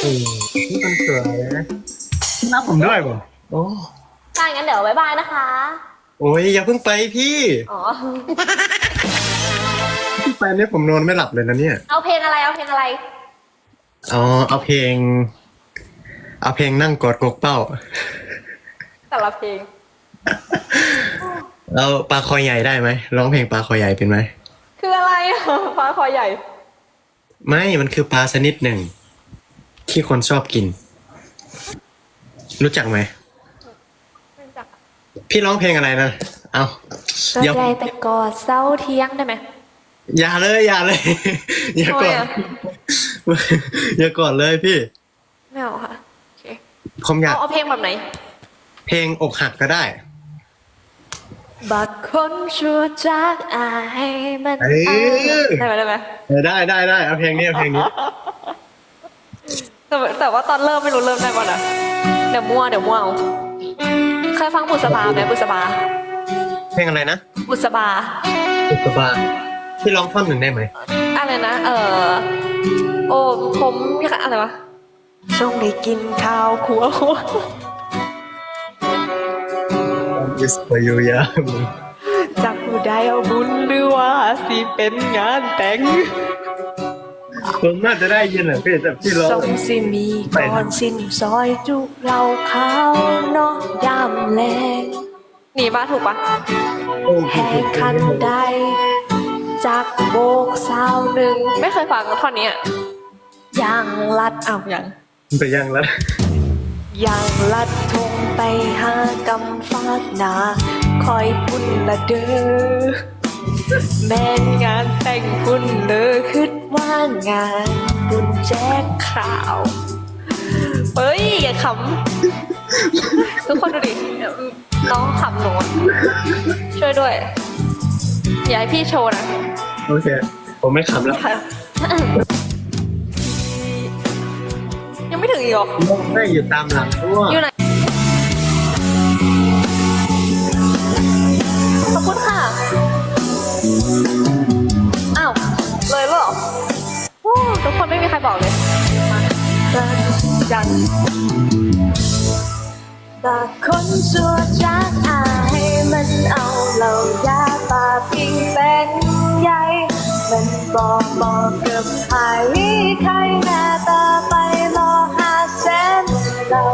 โอ้นี่มันสวยนะนับผมด้วยป่ะโอ้ถ้างั้นเดี๋ยวบ๊ายบายนะคะ โอ้ยอย่าเพิ่งไปพี่อ๋อพี่ไปเนี่ยผมนอนไม่หลับเลยนะเนี่ย เอาเพลงอะไรเอาเพลงอะไร อ๋อเอาเพลง เอาเพลงนั่งกอดกกเป้า แต่ละเพลง เราปลาคอใหญ่ได้ไหมร้องเพลงปลาคอใหญ่เป็นไหม คืออะไรอะฟ้าคอใหญ่ ไม่ มันคือปลาชนิดหนึ่ง ที่คนชอบกิน รู้จักไหมไม่รู้จักอะพี่ร้องเพลงอะไรนะ เอาก็เดี๋ยวได้แต่กอดเศร้าเที่ยงได้ไหม อย่าเลยอย่าเลย อย่าทำกไมอดอะอย่ากอดเลยพี่ ไม่เอาค่ะโอเคผมอยากเอาเอาเพลงแบบไหน เพลงอกหักก็ได้บักคนชั่วจากอายมันเออได้ไหมได้ไหมเออได้ได้ได้เอาเพลงนี้เอาเพลงนี้ แต่แต่ว่าตอนเริ่มไม่รู้เริ่มได้ป่ะนะเดี๋ยวมั่วเดี๋ยวมั่วเอาเคยฟังบุษบาไหมบุษบา เพลงอะไรนะบุษบา อุตบาพี่ร้องท่อนหนึ่งได้ไหมอะไรนะ เออโอ้ผมอะไรวะจงได้กินข้าวขัวหัวยิสไปยูยา จากผู้ใดเอาบุญหรือว่าสิเป็นงานแต่ง ผมน่าจะได้ยินแหละพี่แต่พี่ร้องสมสิมีก่อนสิ้นซอยจุเหล่าขาเนาะยามแลงนี่ปะถูกปะแห่คันใด จากโบกสาวหนึ่งไม่เคยฟังท่อนนี้อะยังลัดอ้าวยังไปยังแล้วยังลัดทงไปหากำฟากหนา คอยพุ่นละเด้อ แม่นงานแต่งพุ่นเลยคิดว่างานบุญแจ้งข่าว เฮ้ย อย่าขำ ทุกคนดูดิน้องขำหนูช่วยด้วย อย่าให้พี่โชว์นะ โอเค ผมไม่ขำแล้วค่ะยังไม่ถึงอีกเหรอร้องได้อยู่ตามหลังด้วยอยู่ไหน คนไม่มีใครบอกเลยจังบางคนสัวจากอายมันเอาเหล่ายาปาพิงเป็นใหญ่มันบอกบอกกับใครใครหน้าตาไปรอหาแสนเรา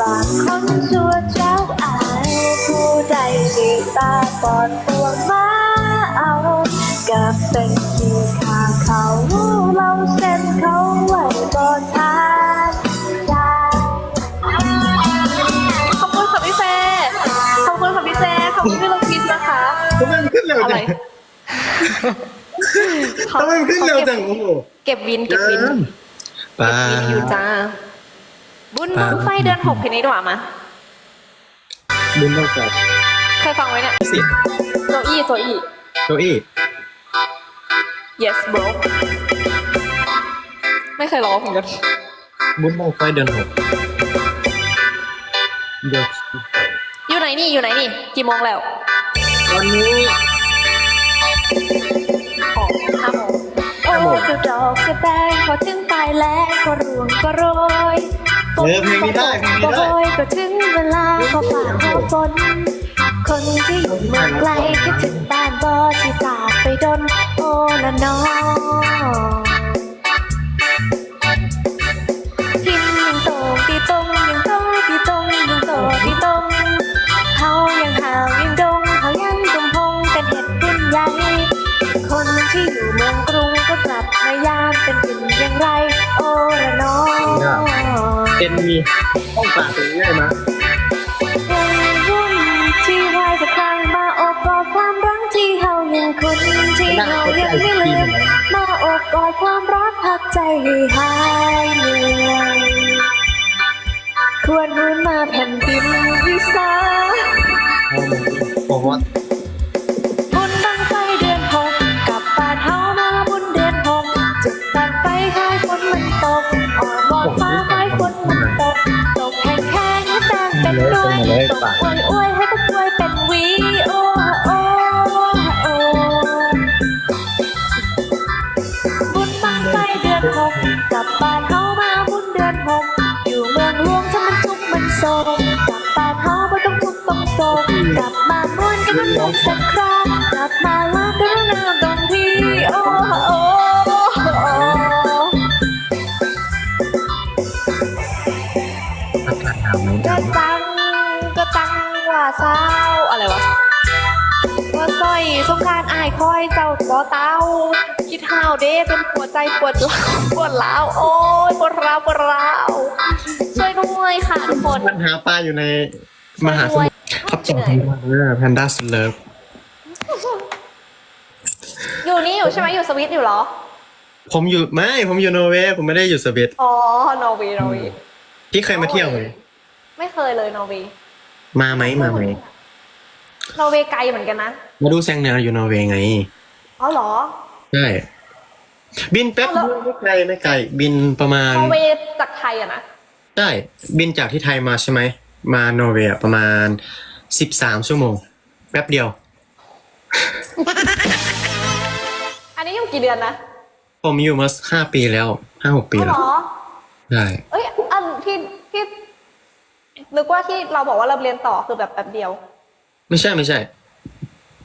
บางคนสัวจากอายผู้ใดสีตาปอดตัวมาเอากับเป็นที่ เขาเราเส้นเขาไว้บนทางยาขอบคุณค่ะพี่แฟร์ขอบคุณค่ะพี่แฟร์ขอบคุณพี่ลูกพิษนะคะทำไมมันขึ้นเร็วอะไรจังทำไมมันขึ้นเร็วจังโอ้โหเก็บวินเก็บวินปลาวินอยู่จ้า บุญปาบุญไฟเดือนหกเพลงนี้ดีกว่ามาบุญต้องกอดเคยฟังไว้เนี่ยสิโจอี้โจอี้โจอี้ yes bro ไม่เคยร้องเหมือนกันบุญต้องไฟเดือนหกเดี๋ยวอยู่ไหนนี่อยู่ไหนนี่ กี่โมงแล้ว ตอนนี้อ๋อห้าโมงโอ้เจ้าดอกกระแตงพอถึงปลายแล้วก็ร่วงก็โรยเออเพลงนี้ได้เพลงนี้ก็ได้โรยก็ถึงเวลาขอฝากขอฝน คนที่อยู่เมืองไกลคิดถึงบ้านบอที่จากไปดนโอละน้องทิมยิงโตตีตรงยิงโตตีตรงยิงโตตีตรงเขายังห่าวยังดงเขายังกำพงกันเห็ดขึ้นใหญ่คนที่อยู่เมืองกรุงก็กลับมายามเป็นอื่นอย่างไร โอละน้องเป็นมีต้องปากตรงนี้ได้ไหม ที่เฮายังไม่ลืมมาโอบกอดความรักพักใจให้หายเหนื่อยควรรู้มาแผ่นดินวิสาผมว่าบุญบังไฟเดือนหกกลับบ้านเฮามาบุญเดือนหกจุดบังไฟคล้ายฝนมันตกออกมองฟ้าคล้ายฝนมันตกตกแห้งแห้งและแดงเป็นหน่วยตกอวยอวยให้ คอยเจ้าบ่เต้าคิดห้าวเด้จนปวดใจปวดร้าวปวดร้าวโอ้ยปวดร้าวปวดร้าวช่วยด้วยค่ะทุกคนปัญหาปลาอยู่ในมหาสมุทรครับจังแพนด้าสเลิฟอยู่นี่อยู่ใช่ไหมอยู่สวิตอยู่เหรอ ผมอยู่ไม่ผมอยู่นอร์เวย์ผมไม่ได้อยู่สวีเดนอ๋อนอร์เวย์นอร์เวย์พี่เคยมาเที่ยวไหมไม่เคยเลยนอร์เวย์มาไหมมาไหม นอร์เวย์ไกลเหมือนกันนะ มาดูแซงเหนืออยู่นอร์เวย์ไงอ๋อเหรอ ใช่บินแป๊บเอาแล้วเดียวไม่ไกลไม่ไกล บินประมาณนอร์เวย์จากไทยอะนะใช่บินจากที่ไทยมาใช่ไหม มานอร์เวย์อะประมาณสิบสามชั่วโมง แป๊บเดียว อันนี้อยู่กี่เดือนนะผมอยู่มาห้าปีแล้วห้าหกปีอ๋อแล้เหวรอใช่เอ้ยอันที่ที่นึกว่าที่เราบอกว่าเราเรียนต่อคือแบบแป๊บเดียว ไม่ใช่ไม่ใช่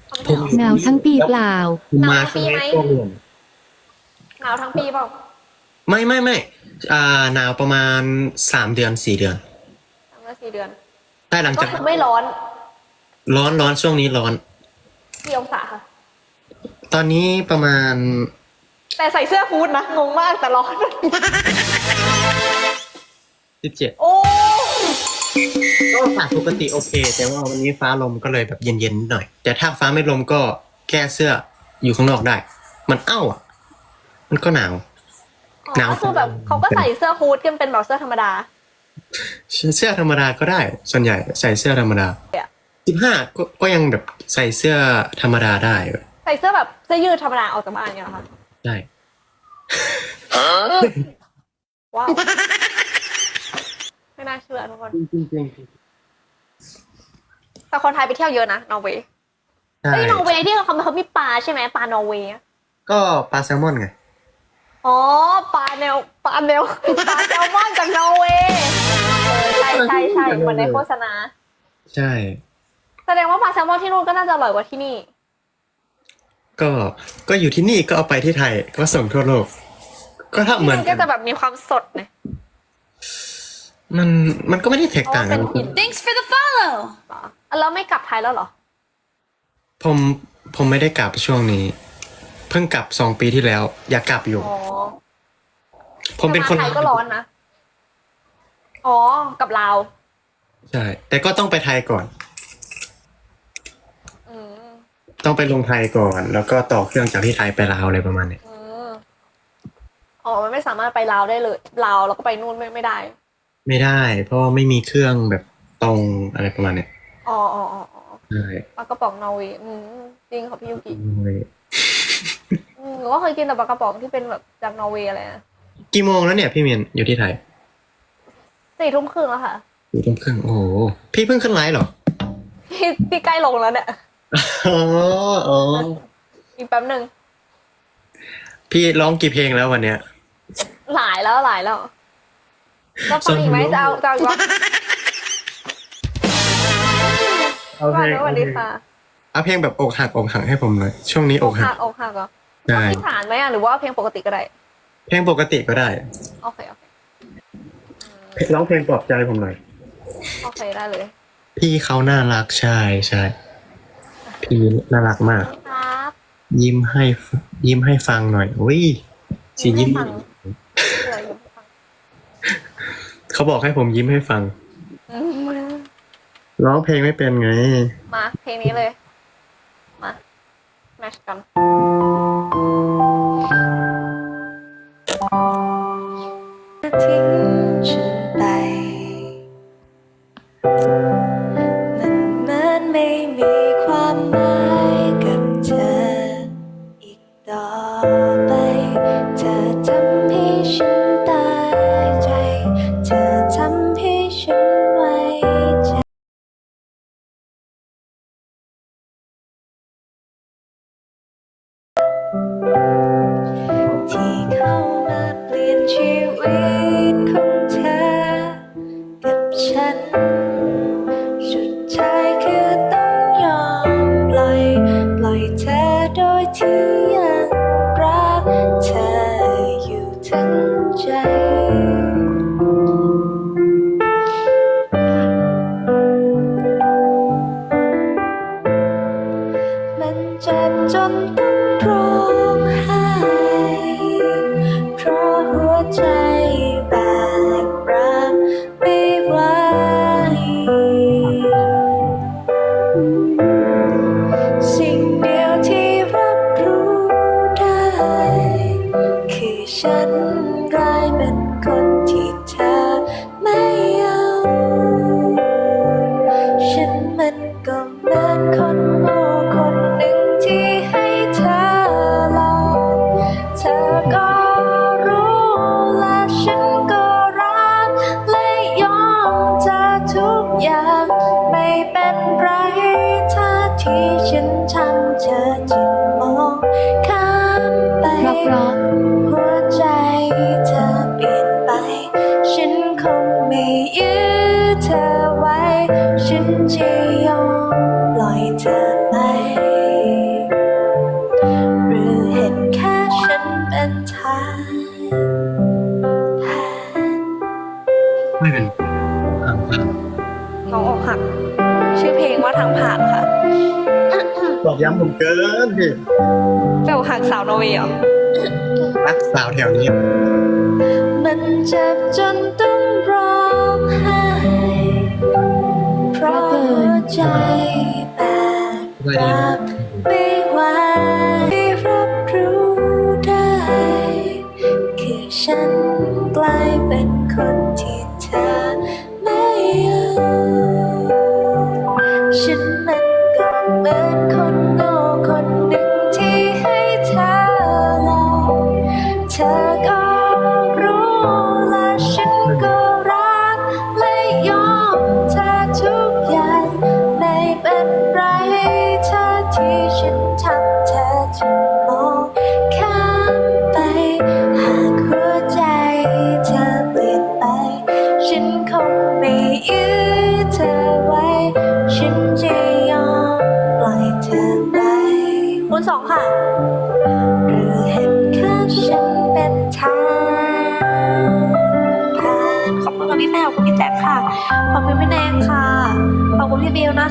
เอาไม่ใช่เหรอหนาวทั้งปีเปล่าผมมาหนาวทั้ช่วงงปีไหมนี้ช่วงเรียนหนาวทั้งปีเปล่าไม่ไม่ไม่อ่าหนาวประมาณสามเดือนสี่เดือนสามเดือนสี่เดือนใช่หลังก็จากคือไม่ร้อน ร้อนร้อนช่วงนี้ร้อนกี่องศาค่ะตอนนี้ประมาณ แต่ใส่เสื้อฮู้ดนะงงมากแต่ร้อนสิบเจ็ดโอ้ ก็อากาศปกติโอเค แต่ว่าวันนี้ฟ้าลมก็เลยแบบเย็นๆนิดหน่อย แต่ถ้าฟ้าไม่ลมก็แก้เสื้ออยู่ข้างนอกได้ มันเอ้าอะ มันก็หนาวหนาว ก็คือแบบเขาก็ใส่เสื้อฮู้ดกันเป็นแบบเสื้อธรรมดา เสื้อธรรมดาก็ได้ ส่วนใหญ่ใส่เสื้อธรรมดาเนี่ย สิบห้าก็ก็ยังแบบใส่เสื้อธรรมดาได้เว้ยใส่เสื้อแบบเสื้อยืดธรรมดาออกจากบ้านอย่างเงี้ยเหรอค่ะได้ ว้าวไม่ น่าเชื่อทุกคนจริงจริงแต่คนไทยไปเที่ยวเยอะนะนอร์เวย์ใช่เฮ้ยนอร์เวย์ที่เขาเขามีปลาใช่ไหมปลานอร์เวย์อะก็ปลาแซลมอนไง อ๋อปลาแนวปลาแนวปลาแซลมอนจากนอร์เวย์เออใช่ใช่ใช่เหมือนในโฆษณา ใช่ แสดงว่าปลาแซลมอนที่นู่นก็น่าจะอร่อยกว่าที่นี่ ก็ก็อยู่ที่นี่ก็เอาไปที่ไทยก็ส่งทั่วโลก ก็ถ้าเหมือนที่กัก็นจะแบบมีความสดนะ มันมันก็ไม่ได้แตกเพราะต่าว่างกัเป็นนหิน Thanks for the follow. เหรอแล้วไม่กลับไทยแล้วเหรอ ผมผมไม่ได้กลับช่วงนี้ เพิ่งกลับสองปีที่แล้ว อยากกลับอยู่อ๋อผมเป็นคนแต่มาไทยก็ร้อนนะ อ๋อ กับลาวใช่ แต่ก็ต้องไปไทยก่อนอืมต้องไปลงไทยก่อน แล้วก็ต่อเครื่องจากที่ไทยไปลาวอะไรประมาณเนี้ยอืมอ๋อ มันไม่สามารถไปลาวได้เลย ลาวแล้วก็ไปนู่นไม่ไม่ได้ ไม่ได้ เพราะว่าไม่มีเครื่องแบบตรงอะไรประมาณเนี้ยอ๋ออ๋ออ๋ออ๋อใช่ปลากระป๋องนอร์เวย์อืมจริงค่ะพี่ยูกิเลยอืมหนูก็เคยกินแต่ปลากระป๋องที่เป็นแบบจากนอร์เวย์อะไรนะกี่โมงแล้วเนี่ยพี่เมียนอยู่ที่ไทยสี่ทุ่มครึ่งแล้วค่ะ อยู่ทุ่มครึ่งโอ้โหพี่เพิ่งขึ้นไลฟ์เหรอพี่พี่ใกล้ลงแล้วเนี่ยอ๋ออ๋ออีกแป๊บหนึ่งพี่ร้องกี่เพลงแล้ววันเนี้ยหลายแล้วหลายแล้ว จะฟังอีกไหมจะเอาจะเอาอีกวะเอาสเพลงวัสดีค่ะเอาเพลงแบบอกหักอกหักให้ผมหน่อยช่วงนี้ออกกหัหักกอกหักเหรอใช่มีฐานไหมอะหรือว่าเพลงปกติก็ได้ เพลงปกติก็ได้โอเคโอเคร้องเพลงปลอบใจผมหน่อยโอเคได้เลย พี่เขาน่ารักใช่ใช่พี่น่ารักมากครับยิ้มให้ฟยิ้มให้ฟังหน่อยอุ้ยสียิ้มให้ฟัง เดี๋ยวยิ้มให้ฟังเขาบอกให้ผมยิ้มให้ฟังอืมร้องเพลงไม่เป็นไง มาเพลงนี้เลย มา แมชกัน 体验 ไม่เป็นทางผ่านน้องอกหัก ชื่อเพลงว่าทางผ่านค่ะตอบย้ำผมเกินพี่แปลว่าหักสาวนอร์เวย์เหรอรักสาวแถวนี้ มันเจ็บจนต้องร้องไห้ เพราะหัวใจแบกไม่ได้รับไม่ไหว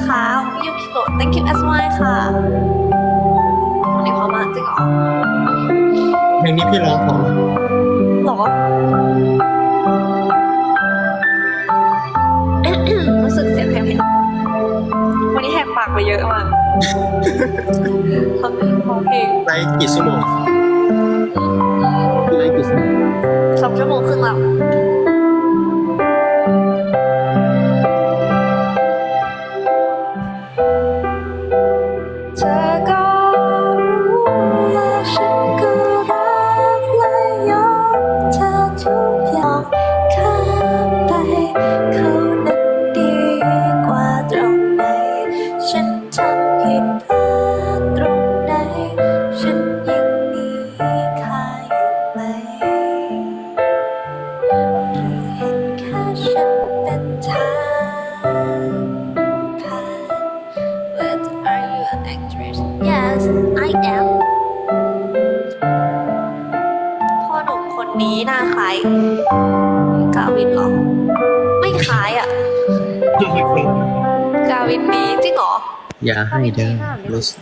นะคะขอบคุณพี่ยูคิโกะ thank you as well ค่ะวันนี้พอมากจริงเหรอเพลงนี้พี่ร้องพอไหมหรอรู้สึกเสียงแหบๆวันนี้แหกปากไปเยอะมากทำร้องเพลงไลฟ์กี่ชั่วโมงพี่ไลฟ์กี่ชั่วโมงสองชั่วโมงครึ่งแล้ว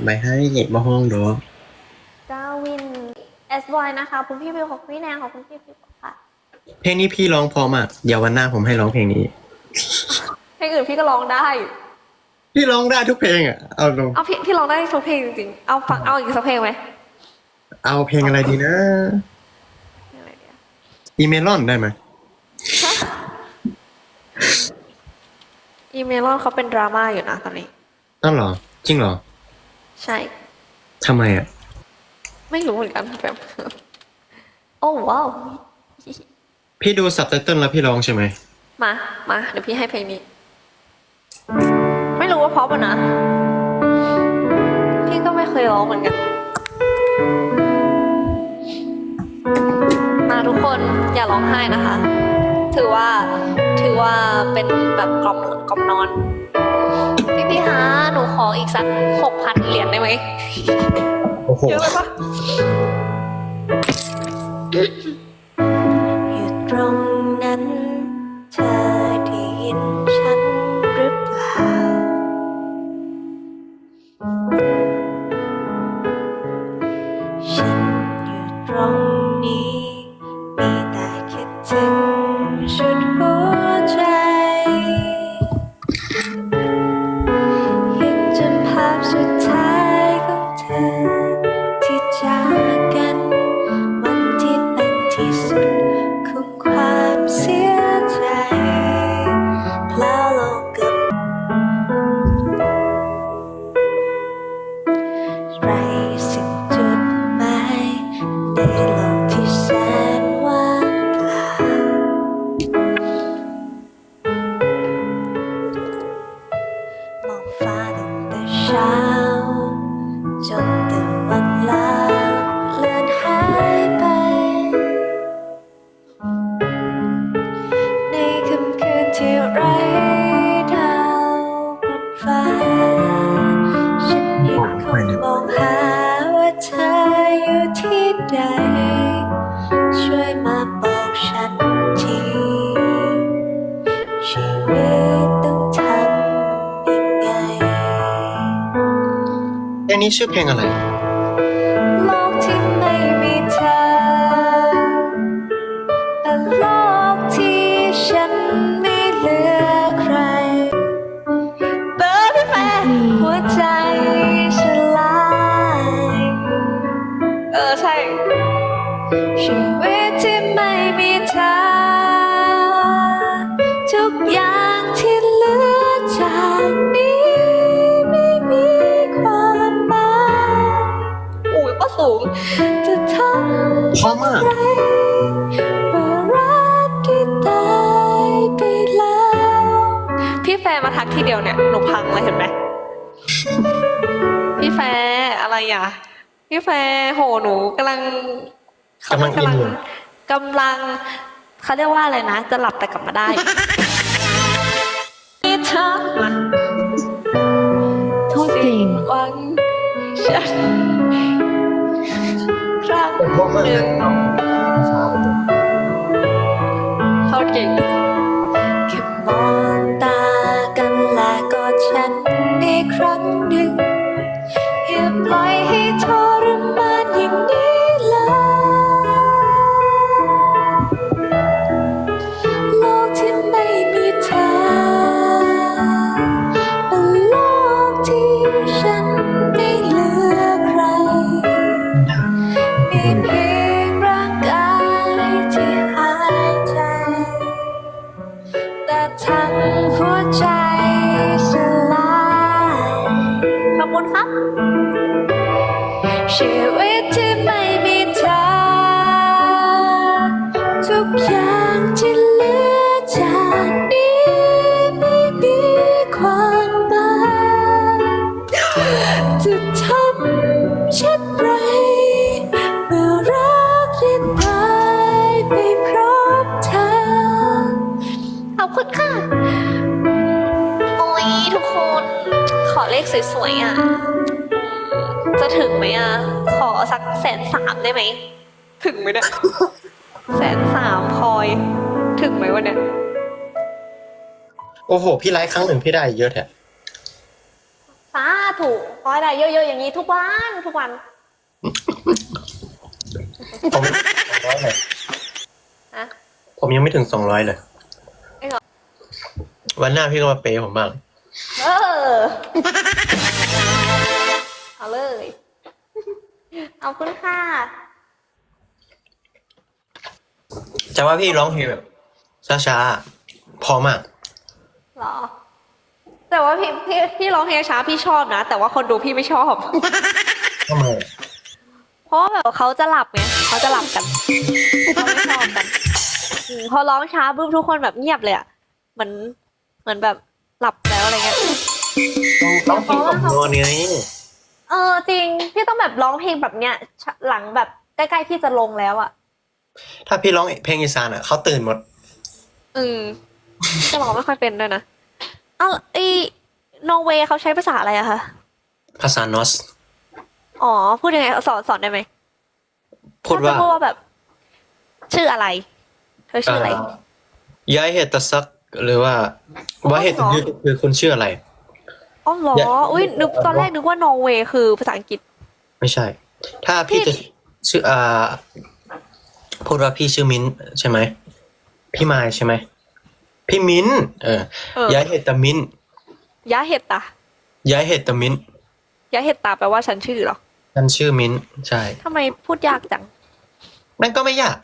ไม่ให้มาห้องดอกกาวิน S Y นะคะขอบคุณพี่บิวขอบคุณพี่แนงขอบคุณพี่บิวค่ะเพลงนี้พี่ร้องพอมากเดี๋ยววันหน้าผมให้ร้องเพลงนี้เพลงอื่นพี่ก็ร้องได้ พี่ร้องได้ทุกเพลงอะเอาลงเอาพี่พี่ร้องได้ทุกเพลงจริงๆเอาฟังเอาอีกสักเพลงไหมเอาเพลงอะไรดีนะเพลงอะไรดีอะอีเมลอนได้ไหมอีเมลอนเขาเป็นดราม่าอยู่นะตอนนี้อ้าวเหรอ จริงเหรอ ใช่ ทำไมอะ ไม่รู้เหมือนกันแบบ โอ้ว้าว พี่ดูซับไตเติลแล้วพี่ร้องใช่ไหม มา มา เดี๋ยวพี่ให้เพลงนี้ ไม่รู้ว่าเพราะปะนะ พี่ก็ไม่เคยร้องเหมือนกัน มาทุกคนอย่าร้องไห้นะคะ ถือว่า ถือว่าเป็นแบบกล่อมกล่อมนอนพี่พี่ คะหนูขออีกสักหกพันเหรียญได้ไหมโอ้โห เยอะไปปะ อยู่ตรง นี้ชื่อ พราะมากเมื่อรักที่ตายไปแล้วพี่แฟร์มาทักทีเดียวเนี่ยหนูพังเลยเห็นไหมพี่แฟร์อะไรอะ พี่แฟร์โหหนูกำลังกำลังอินอยู่กำลังเขาเรียกว่าอะไรนะ จะหลับแต่กลับมาได้ที่เธอมาโทษจริงหวังฉันค รั้งเพราะมากหนึ่งเขาเก่ง ถึงไหมอะ ขอสักแสนสามได้ไหม ถึงไหมเนี่ย แสนสามพลอย ถึงไหมวันเนี้ยโอ้โห พี่ไลฟ์ครั้งหนึ่งพี่ได้เยอะแท้สาถูกขอให้ได้เยอะๆอย่างนี้ทุกวันทุกวัน ผมสองร้อยเลยฮะ ผมยังไม่ถึงสองร้อยเลยเอ้ยเหรอ วันหน้าพี่ก็มาเปย์ผมบ้าง เออ เอาเลย เอาคุณค่ะจะว่าพี่ร้องเพลงแบบช้าๆพอมากเหรอ แต่ว่าพี่พี่พี่ร้องเพลงช้าพี่ชอบนะ แต่ว่าคนดูพี่ไม่ชอบ ทำไมเพราะว่าแบบเขาจะหลับไงเขาจะหลับกันเขาไม่ชอบกันอืมพอร้องช้าปุ๊บทุกคนแบบเงียบเลยอะเหมือนเหมือนแบบหลับแล้วอะไรเงี้ย ต้องเพลงกับนอนไง เออจริง พี่ต้องแบบร้องเพลงแบบเนี้ยชะหลังแบบใกล้ๆพี่จะลงแล้วอะถ้าพี่ร้องเพลงอีสานอะเขาตื่นหมด อืมจะบอกไม่ค่อยเป็นด้วยนะเอ้าไอ้นอร์เวย์เขาใช้ภาษาอะไรอะคะภาษานอสอ๋อ พูดยังไงสอนสอนได้ไหมพูดถ้จะว่าพูดว่าแบบ ชื่ออะไรเธอชื่ออะไรย้ายเหตุตะซักหรือว่าว่าเหตุอ๋อยืดคือคุณชื่ออะไร อ๋อเหรอ อย่า อุ้ยนึกตอนแรกนึกว่านอร์เวย์คือภาษาอังกฤษ ไม่ใช่ ถ้าพี่พี่ จะชื่ออ่าพูดว่าพี่ชื่อมิ้นใช่ไหม พี่มายใช่ไหม พี่มิ้นเออเออย้ายเหตุตะมิ้นยะเห็ดตาย้ายเหตุตะมิ้นยะเห็ดตาแปลว่าฉันชื่อเหรอฉันชื่อมิ้นใช่ ทำไมพูดยากจัง มันก็ไม่ยาก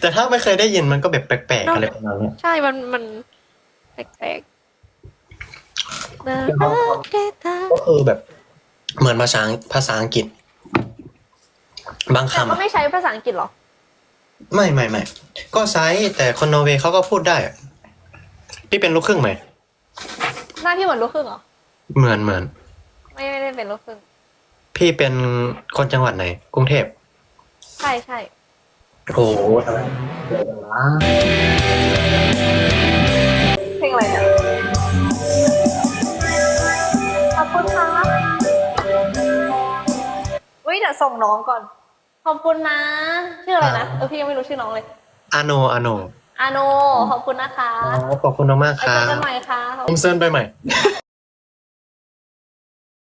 แต่ถ้าไม่เคยได้ยินมันก็แบบแปลกๆเนอะอะไรประมาณเนี้ยใช่มันมันแปลกๆนะรั กแค่เธอก็คือแบบ เหมือนภาษาภาษาอังกฤษ บางแต่คำก็อะไม่ใช้ภาษาอังกฤษเหรอ ไม่ไม่ไม่ก็ไซส์แต่คนนอร์เวย์เขาก็พูดได้อะพี่เป็นลูกครึ่งไหม หน้าพี่เหมือนลูกครึ่งเหรอ เหมือนเหมือน ไม่ไม่ได้เป็นลูกครึ่ง พี่เป็นคนจังหวัดไหน กรุงเทพ ใช่ใช่โอ้โหเพลงอะไรเนี่ เดี๋ยวส่งน้องก่อน ขอบคุณนะ ชื่ออะไรนะ เออพี่ยังไม่รู้ชื่อน้องเลย อาโนอาโนอาโน ขอบคุณนะคะ อ๋อขอบคุณมากๆไปครัเจอบกันใหม่ค่ะผมเซิร์นไปใหม่